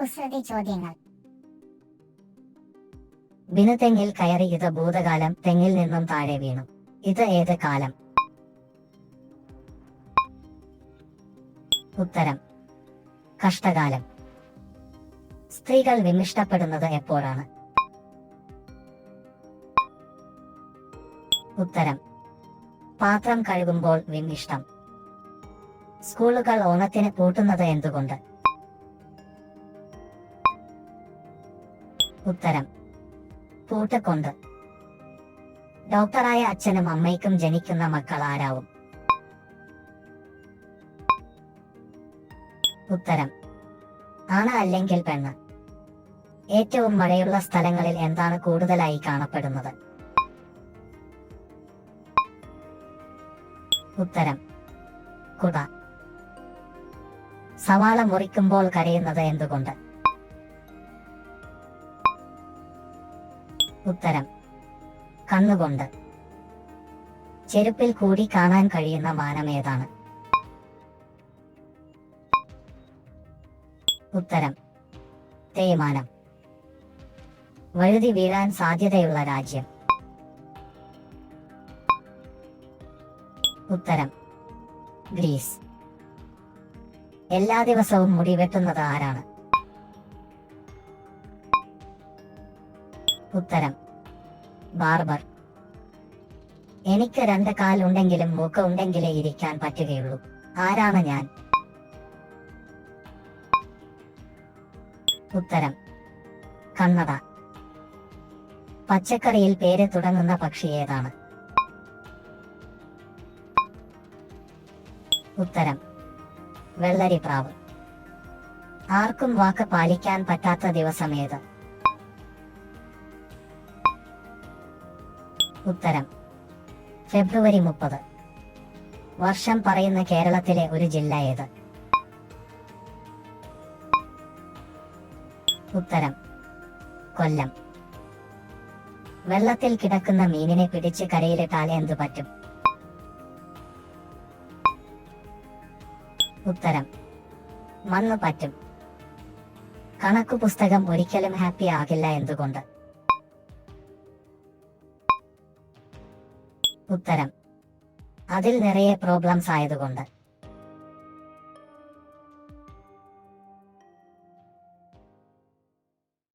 കുസൃതി ചോദ്യങ്ങൾ ബിനു തെങ്ങിൽ കയറി ഇത് ഭൂതകാലം തെങ്ങിൽ നിന്നും താഴെ വീണു. ഇത് ഏത് കാലം? ഉത്തരം. കഷ്ടകാലം. സ്ത്രീകൾ വിമിഷ്ടപ്പെടുന്നത് എപ്പോഴാണ്? ഉത്തരം. പാത്രം കഴുകുമ്പോൾ വിമിഷ്ടം സ്കൂളുകൾ ഓണത്തിന് പൂട്ടുന്നത് എന്തുകൊണ്ട്? ഉത്തരം. പൂട്ടക്കൊണ്ട് ഡോക്ടറായ അച്ഛനും അമ്മയ്ക്കും ജനിക്കുന്ന മക്കൾ ആരാവും ഉത്തരം. ആണ് അല്ലെങ്കിൽ പെണ്ണ്. ഏറ്റവും മഴയുള്ള സ്ഥലങ്ങളിൽ എന്താണ് കൂടുതലായി കാണപ്പെടുന്നത്? ഉത്തരം. കുട. സവാള മുറിക്കുമ്പോൾ കരയുന്നത് എന്തുകൊണ്ട്? ഉത്തരം. കണ്ണുകൊണ്ട്. ചെരുപ്പിൽ കൂടി കാണാൻ കഴിയുന്ന മാനമേതാണ് ഉത്തരം. തേയ്മാനം. വഴുതി വീഴാൻ സാധ്യതയുള്ള രാജ്യം. ഉത്തരം. ഗ്രീസ്. എല്ലാ ദിവസവും മുടി വെട്ടുന്നത് ആരാണ്? ഉത്തരം. ബാർബർ. എനിക്ക് രണ്ട് കാലുണ്ടെങ്കിലും മൂക്ക് ഉണ്ടെങ്കിലേ ഇരിക്കാൻ പറ്റുകയുള്ളൂ. ആരാണ് ഞാൻ? ഉത്തരം. കണ്ണട. പച്ചക്കറിയിൽ പേര് തുടങ്ങുന്ന പക്ഷി ഏതാണ്? ഉത്തരം. വെള്ളരി പ്രാവ് ആർക്കും വാക്ക് പാലിക്കാൻ പറ്റാത്ത ദിവസം ഏത്? ഉത്തരം. ഫെബ്രുവരി മുപ്പത്. വർഷം പറയുന്ന കേരളത്തിലെ ഒരു ജില്ല ഏത്? ഉത്തരം. കൊല്ലം. വെള്ളത്തിൽ കിടക്കുന്ന മീനിനെ പിടിച്ച് കരയിലിട്ടാൽ എന്തു പറ്റും? ഉത്തരം. മണ്ണ് പറ്റും. കണക്കു പുസ്തകം ഒരിക്കലും ഹാപ്പി ആകില്ല എന്തുകൊണ്ട്? ഉത്തരം. അതിൽ നിറയെ പ്രോബ്ലംസ് ആയതുകൊണ്ട്.